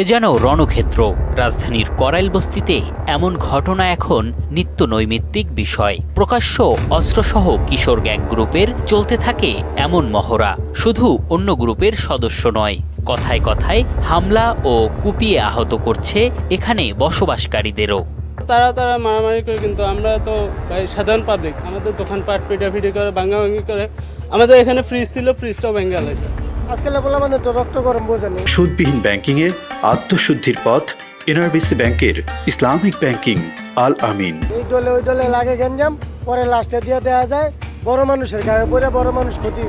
এ যেন রণক্ষেত্র। রাজধানীর করাইল বস্তিতে এমন ঘটনা এখন নিত্য নৈমিত্তিক বিষয়। প্রকাশ্য অস্ত্রসহ কিশোর গ্যাং গ্রুপের চলতে থাকে এমন মহড়া। শুধু অন্য গ্রুপের সদস্য নয়, কথায় কথায় হামলা ও কুপিয়ে আহত করছে এখানে বসবাসকারীদেরও। তারা তারা মারামারি করে, কিন্তু আমরা তো সাধারণ পাবলিক আমাদের দোকানপাট পিটাপিটি করে ভাঙাভাঙি করে, আমাদের এখানে ফ্রিজ ছিল ফ্রিজটাও ভেঙে গেছে আজকাল বলা তো রক্ত গরম বোঝেনি সুদবিহীন ব্যাংকিংয়ে আত্মশুদ্ধির পথ এনআরবিসি ব্যাংকের ইসলামিক ব্যাংকিং আল আমিন। এই দলে ওই দলে লাগে গেঞ্জাম পরে লাস্টে দিয়ে দেওয়া যায় বড় মানুষের গায়ে পরে বড় মানুষ ক্ষতি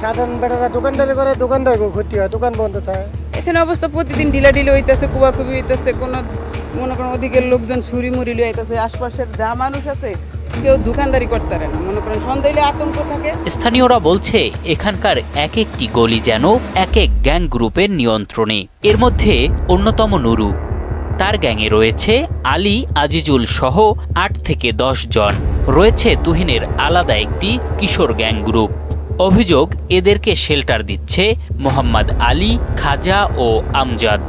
সাধারণ বেটারা দোকানদারি করে দোকানদার ক্ষতি হয় দোকান বন্ধ থাকে। এখানে অবস্থা প্রতিদিন ঢিলা ঢিলে হইতেছে কুবাকুবি হইতেছে কোনো মনে করেন ওদিকের লোকজন ছুরি মুড়ি লিয়ে হইতেছে আশপাশের যা মানুষ আছে কেউ দোকানদারি করতে না। মনে করেন সন্ধ্যাইলে আতঙ্ক থাকে। স্থানীয়রা বলছে, এখানকার এক একটি গলি যেন এক এক গ্যাং গ্রুপের নিয়ন্ত্রণে। এর মধ্যে অন্যতম নুরু। তার গ্যাংয়ে রয়েছে আলী, আজিজুল সহ আট থেকে দশ জন। রয়েছে তুহিনের আলাদা একটি কিশোর গ্যাং গ্রুপ। অভিযোগ, এদেরকে শেল্টার দিচ্ছে মোহাম্মদ আলী, খাজা ও আমজাদ।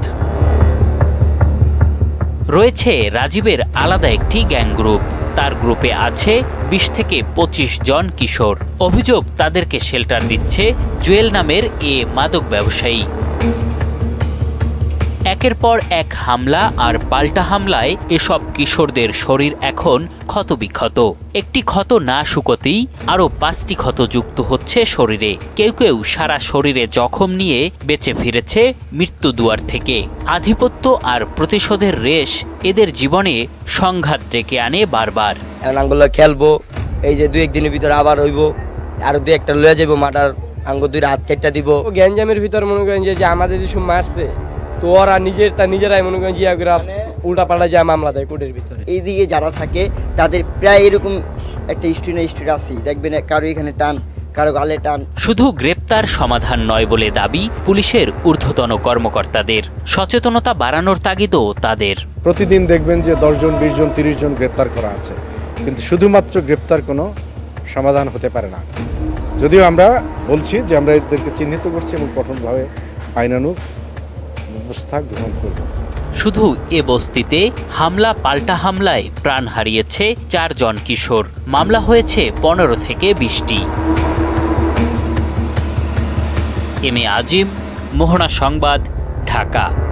রয়েছে রাজীবের আলাদা একটি গ্যাং গ্রুপ। তার গ্রুপে আছে বিশ থেকে পঁচিশ জন কিশোর। অভিযোগ তাদেরকে শেল্টার দিচ্ছে জুয়েল নামের এ মাদক ব্যবসায়ী। একের পর এক হামলা আর পাল্টা হামলায় এসব কিশোরদের শরীর এখন ক্ষতবিক্ষত। একটি ক্ষত না শুকোতেই আরও পাঁচটি ক্ষত যুক্ত হচ্ছে শরীরে। কেউ কেউ সারা শরীরে জখম নিয়ে বেঁচে ফিরেছে মৃত্যু দুয়ার থেকে। আধিপত্য আর প্রতিশোধের রেশ এদের জীবনে সংঘাত ডেকে আনে বারবার। আঙ্গুলো খেলব এই যে দু একদিনের ভিতরে আবার হইব আর দু একটা লয়ে যাব মাটার আঙ্গুল দুই হাত কেটটা দিব। গ্যাঞ্জামের ভিতর মনে করেন যে যে আমাদের যেসব মারছে তো ওরা নিজের তা নিজেরাই মনে করেন জিয়া করে উল্টা পাল্টা যায় মামলা দেয় কোর্টের ভিতরে। এইদিকে যারা থাকে তাদের প্রায় এরকম একটা স্টোরি না স্টোরি আছেই দেখবেন কারও এখানে টান কারও গালে টান। শুধু গ্রেপ্তার সমাধান নয় বলে দাবি পুলিশের ঊর্ধ্বতন কর্মকর্তাদের। সচেতনতা বাড়ানোর তাগিদও তাদের। প্রতিদিন দেখবেন যে দশজন বিশ জন তিরিশ জন গ্রেপ্তার করা আছে। কিন্তু শুধুমাত্র গ্রেপ্তার কোনো সমাধান হতে পারে না। যদিও আমরা বলছি যে আমরা এদেরকে চিহ্নিত করছি এবং কঠোরভাবে আইনানুগ ব্যবস্থা গ্রহণ করব। শুধু এ বস্তিতে হামলা পাল্টা হামলায় প্রাণ হারিয়েছে চারজন কিশোর। মামলা হয়েছে পনেরো থেকে বিশটি। এম এ আজিম, মোহনা সংবাদ, ঢাকা।